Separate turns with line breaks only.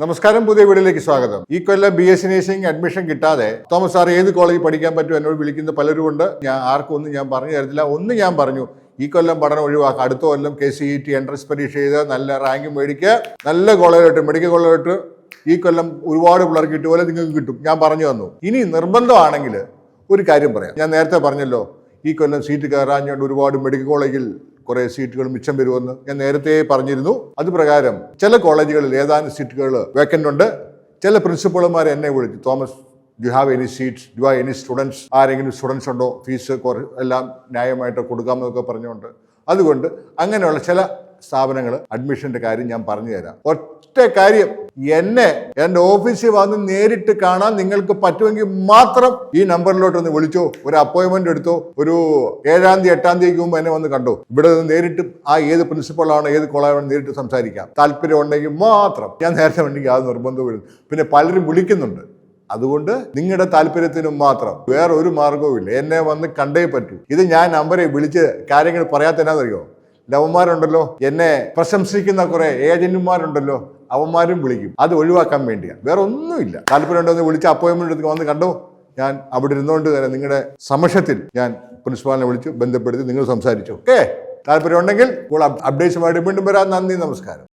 നമസ്കാരം പുതിയ വീടിലേക്ക് സ്വാഗതം. ഈ കൊല്ലം B S C nursing admission കിട്ടാതെ തോമസ് സാർ ഏത് കോളേജിൽ പഠിക്കാൻ പറ്റും എന്നോട് വിളിക്കുന്ന പലരും ഉണ്ട് ഞാൻ ആർക്കും ഒന്നും ഞാൻ പറഞ്ഞു തരത്തില്ല. ഒന്ന് ഞാൻ പറഞ്ഞു ഈ കൊല്ലം പഠനം ഒഴിവാക്കുക. അടുത്ത കൊല്ലം K C E T entrance പരീക്ഷ ചെയ്ത് നല്ല റാങ്ക് മേടിക്കുക നല്ല കോളേജിലോട്ട് മെഡിക്കൽ കോളേജിലോട്ട് ഈ കൊല്ലം ഒരുപാട് പിള്ളേർക്ക് കിട്ടുപോലെ നിങ്ങൾക്ക് കിട്ടും. ഞാൻ പറഞ്ഞു തന്നു. ഇനി നിർബന്ധമാണെങ്കിൽ ഒരു കാര്യം പറയാം. ഞാൻ നേരത്തെ പറഞ്ഞല്ലോ ഈ കൊല്ലം സീറ്റ് കയറാഞ്ഞുകൊണ്ട് ഒരുപാട് മെഡിക്കൽ കോളേജിൽ കുറെ സീറ്റുകൾ മിച്ചം വരുമെന്ന് ഞാൻ നേരത്തെ പറഞ്ഞിരുന്നു. അത് പ്രകാരം ചില കോളേജുകളിൽ ഏതാനും സീറ്റുകൾ വേക്കന്റ് ഉണ്ട്. ചില പ്രിൻസിപ്പൾമാർ എന്നെ വിളിച്ചു. Thomas you have any seats you have any students ആരെങ്കിലും സ്റ്റുഡൻസ് ഉണ്ടോ? ഫീസ് കുറ എല്ലാം ന്യായമായിട്ട് കൊടുക്കാമെന്നൊക്കെ പറഞ്ഞുകൊണ്ട്. അതുകൊണ്ട് അങ്ങനെയുള്ള ചില സ്ഥാപനങ്ങൾ അഡ്മിഷന്റെ കാര്യം ഞാൻ പറഞ്ഞു തരാം. ഒറ്റ കാര്യം എന്നെ എന്റെ ഓഫീസിൽ വന്ന് നേരിട്ട് കാണാൻ നിങ്ങൾക്ക് പറ്റുമെങ്കിൽ മാത്രം ഈ നമ്പറിലോട്ട് ഒന്ന് വിളിച്ചോ. ഒരു അപ്പോയിന്റ്മെന്റ് എടുത്തോ. ഒരു ഏഴാം തീയതി എട്ടാം തീയതിക്ക് മുമ്പ് എന്നെ വന്ന് കണ്ടോ. ഇവിടെ നിന്ന് നേരിട്ട് ആ ഏത് പ്രിൻസിപ്പളാണോ ഏത് കോളേജാണോ നേരിട്ട് സംസാരിക്കാം. താല്പര്യം ഉണ്ടെങ്കിൽ മാത്രം ഞാൻ നേരത്തെ ഉണ്ടെങ്കിൽ അത് നിർബന്ധവും പിന്നെ പലരും വിളിക്കുന്നുണ്ട്. അതുകൊണ്ട് നിങ്ങളുടെ താല്പര്യത്തിനും മാത്രം വേറെ ഒരു മാർഗവും ഇല്ല എന്നെ വന്ന് കണ്ടേ പറ്റൂ. ഇത് ഞാൻ നമ്പറെ വിളിച്ച് കാര്യങ്ങൾ പറയാത്തതിനാണെന്നറിയോ ലവന്മാരുണ്ടല്ലോ. എന്നെ പ്രശംസിക്കുന്ന കുറെ ഏജന്റുമാരുണ്ടല്ലോ. അവന്മാരും വിളിക്കും. അത് ഒഴിവാക്കാൻ വേണ്ടിയാണ് വേറെ ഒന്നുമില്ല താല്പര്യം ഉണ്ടെന്ന് വിളിച്ച് അപ്പോയിൻമെന്റ് എടുത്ത് വന്ന് കണ്ടോ? ഞാൻ അവിടെ ഇരുന്നുകൊണ്ട് തന്നെ നിങ്ങളുടെ സമക്ഷത്തിൽ ഞാൻ പ്രിൻസിപ്പാളിനെ വിളിച്ച് ബന്ധപ്പെടുത്തി നിങ്ങൾ സംസാരിച്ചു. ഓക്കെ? താല്പര്യം ഉണ്ടെങ്കിൽ ഇപ്പോൾ അപ്ഡേറ്റ്സുമായിട്ട് വീണ്ടും വരാം. നന്ദി നമസ്കാരം.